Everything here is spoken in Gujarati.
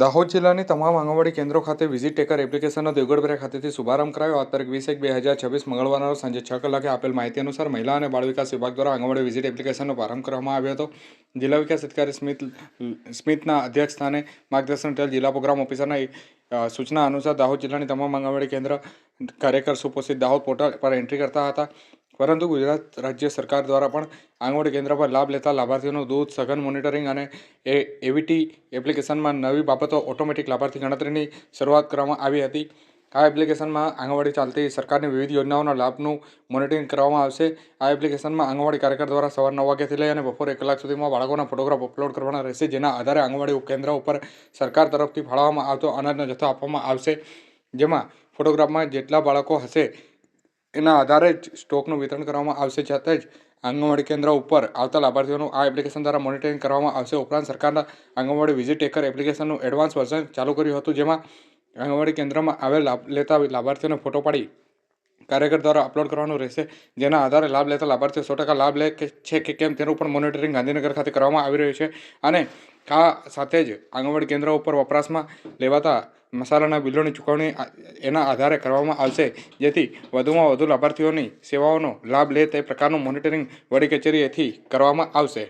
દાહોદ જિલ્લાની તમામ આંગણવાડી કેન્દ્રો ખાતે વિઝિટ ટેકર એપ્લિકેશનનો દેવગઢ ખાતેથી શુભારંભ કરાયો. આ તારીખ વીસ એક બે હજાર છવ્વીસ મંગળવારના સાંજે છ કલાકે આપેલ માહિતી અનુસાર મહિલા અને બાળ વિકાસ વિભાગ દ્વારા આંગણવાડી વિઝિટ એપ્લિકેશનનો પ્રારંભ કરવામાં આવ્યો હતો. જિલ્લા વિકાસ અધિકારી સ્મિત, સ્મિતના અધ્યક્ષ સ્થાને માર્ગદર્શન હેઠળ જિલ્લા પ્રોગ્રામ ઓફિસરના સૂચના અનુસાર દાહોદ જિલ્લાની તમામ આંગણવાડી કેન્દ્ર કાર્યકર સુપોષિત દાહોદ પોર્ટલ પર એન્ટ્રી કરતા હતા. પરંતુ ગુજરાત રાજ્ય સરકાર દ્વારા પણ આંગણવાડી કેન્દ્ર પર લાભ લેતા લાભાર્થીઓનું દૂધ, સઘન મોનિટરિંગ અને એ એવીટી એપ્લિકેશનમાં નવી બાબતો ઓટોમેટિક લાભાર્થી ગણતરીની શરૂઆત કરવામાં આવી હતી. આ એપ્લિકેશનમાં આંગણવાડી ચાલતી સરકારની વિવિધ યોજનાઓના લાભનું મોનિટરિંગ કરવામાં આવશે. આ એપ્લિકેશનમાં આંગણવાડી કાર્યકર દ્વારા સવાર નવ વાગ્યાથી લઈ અને બપોરે એક કલાક સુધીમાં બાળકોના ફોટોગ્રાફ અપલોડ કરવાના રહેશે, જેના આધારે આંગણવાડી કેન્દ્ર ઉપર સરકાર તરફથી ફાળવવામાં આવતો અનાજનો જથ્થો આપવામાં આવશે. જેમાં ફોટોગ્રાફમાં જેટલા બાળકો હશે એના આધારે જ સ્ટોકનું વિતરણ કરવામાં આવશે, જાતે જ આંગણવાડી કેન્દ્ર ઉપર આવતા લાભાર્થીઓનું આ એપ્લિકેશન દ્વારા મોનિટરિંગ કરવામાં આવશે. ઉપરાંત સરકારના આંગણવાડી વિઝિટ ટેકર એપ્લિકેશનનું એડવાન્સ વર્ઝન ચાલુ કર્યું હતું, જેમાં આંગણવાડી કેન્દ્રમાં આવેલ લેતા લાભાર્થીઓને ફોટો પાડી કાર્યકર દ્વારા અપલોડ કરવાનું રહેશે, જેના આધારે લાભ લેતા લાભાર્થીઓ સો ટકા લાભ લે કે છે કે કેમ તેનું પણ મોનિટરિંગ ગાંધીનગર ખાતે કરવામાં આવી રહ્યું છે. અને આ સાથે જ આંગણવાડી કેન્દ્રો ઉપર વપરાશમાં લેવાતા મસાલાના બિલોની ચૂકવણી એના આધારે કરવામાં આવશે. જેથી વધુમાં વધુ લાભાર્થીઓની સેવાઓનો લાભ લે તે પ્રકારનું મોનિટરિંગ વડી કચેરીએથી કરવામાં આવશે.